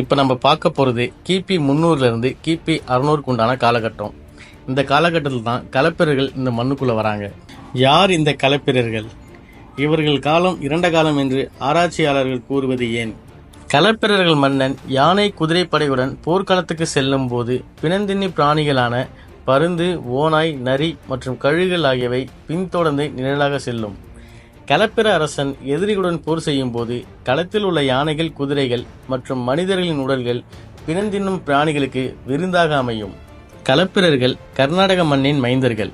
இப்போ நம்ம பார்க்க போகிறது கிபி முந்நூறுலேருந்து கிபி அறுநூறுக்கு உண்டான காலகட்டம். இந்த காலகட்டத்தில் தான் கலப்பிரர்கள் இந்த மண்ணுக்குள்ளே வராங்க. யார் இந்த கலப்பிரர்கள்? இவர்கள் காலம் இரண்ட காலம் என்று ஆராய்ச்சியாளர்கள் கூறுவது ஏன்? கலப்பிரர்கள் மன்னன் யானை குதிரைப்படையுடன் போர்க்களத்துக்கு செல்லும் போது பிணந்தின்னி பிராணிகளான பருந்து ஓநாய் நரி மற்றும் கழுகுகள் ஆகியவை பின்தொடர்ந்து நிழலாக செல்லும். களப்பிர அரசன் எதிரிகளுடன் போர் செய்யும் போது களத்தில் உள்ள யானைகள் குதிரைகள் மற்றும் மனிதர்களின் உடல்கள் பிணந்தின்னும் பிராணிகளுக்கு விருந்தாக அமையும். களப்பிரர்கள் கர்நாடக மண்ணின் மைந்தர்கள்.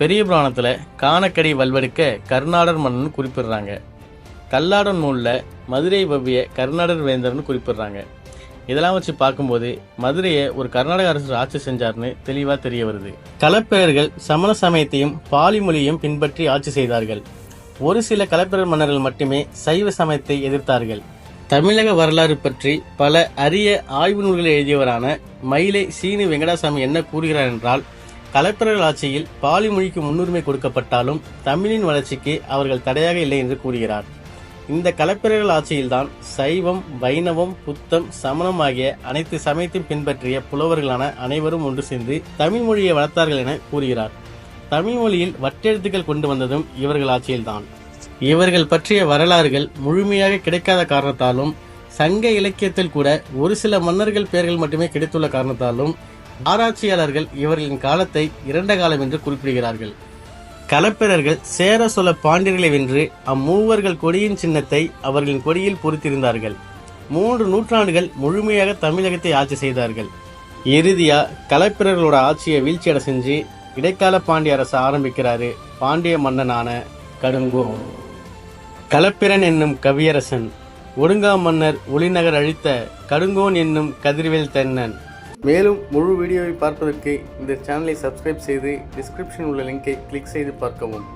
பெரிய புராணத்தில் காணக்கடி வல்வெடுக்க கர்நாடர் மன்னன் குறிப்பிடுறாங்க. கல்லாடன் நூலில் மதுரை பவ்ய கர்நாடர் வேந்தர்னு குறிப்பிடுறாங்க. இதெல்லாம் வச்சு பார்க்கும்போது மதுரையை ஒரு கர்நாடக அரசர் ஆட்சி செஞ்சார்னு தெளிவாக தெரிய வருது. களப்பிரர்கள் சமண சமயத்தையும் பாலி மொழியையும் பின்பற்றி ஆட்சி செய்தார்கள். ஒரு சில களப்பிரர் மன்னர்கள் மட்டுமே சைவ சமயத்தை எதிர்த்தார்கள். தமிழக வரலாறு பற்றி பல அரிய ஆய்வு நூல்களை எழுதியவரான மயிலை சீனு வெங்கடாசாமி என்ன கூறுகிறார் என்றால் கலப்பிரர்கள் ஆட்சியில் பாலி மொழிக்கு முன்னுரிமை கொடுக்கப்பட்டாலும் தமிழின் வளர்ச்சிக்கு அவர்கள் தடையாக இல்லை என்று கூறுகிறார். இந்த கலப்பிரர்கள் ஆட்சியில்தான் சைவம் வைணவம் புத்தம் சமணம் ஆகிய அனைத்து சமயத்தையும் பின்பற்றிய புலவர்களான அனைவரும் ஒன்று சேர்ந்து தமிழ் மொழியை வளர்த்தார்கள் என கூறுகிறார். தமிழ் மொழியில் வட்டெழுத்துக்கள் கொண்டு வந்ததும் இவர்கள் ஆட்சியில்தான். இவர்கள் பற்றிய வரலாறுகள் முழுமையாக கிடைக்காத காரணத்தாலும் சங்க இலக்கியத்தில் கூட ஒரு சில மன்னர்கள் பெயர்கள் மட்டுமே கிடைத்துள்ள காரணத்தாலும் ஆராய்ச்சியாளர்கள் இவர்களின் காலத்தை இரண்ட காலம் என்று குறிப்பிடுகிறார்கள். களப்பிரர்கள் சேர சோழ பாண்டியர்களை வென்று அம்மூவர்கள் கொடியின் சின்னத்தை அவர்களின் கொடியில் பொறித்திருந்தார்கள். மூன்று நூற்றாண்டுகள் முழுமையாக தமிழகத்தை ஆட்சி செய்தார்கள். இறுதியா களப்பிரர்களோட ஆட்சியை வீழ்ச்சியடை செஞ்சு இடைக்கால பாண்டிய அரசு ஆரம்பிக்கிறாரு. பாண்டிய மன்னனான கடுங்கோ களப்பிரன் என்னும் கவியரசன் ஒடுங்கா மன்னர் ஒளிநகர் அழித்த கடுங்கோன் என்னும் கதிர்வேல் தென்னன். மேலும் முழு வீடியோவை பார்ப்பதற்கு இந்த சேனலை சப்ஸ்கிரைப் செய்து டிஸ்கிரிப்ஷன் உள்ள லிங்கை கிளிக் செய்து பார்க்கவும்.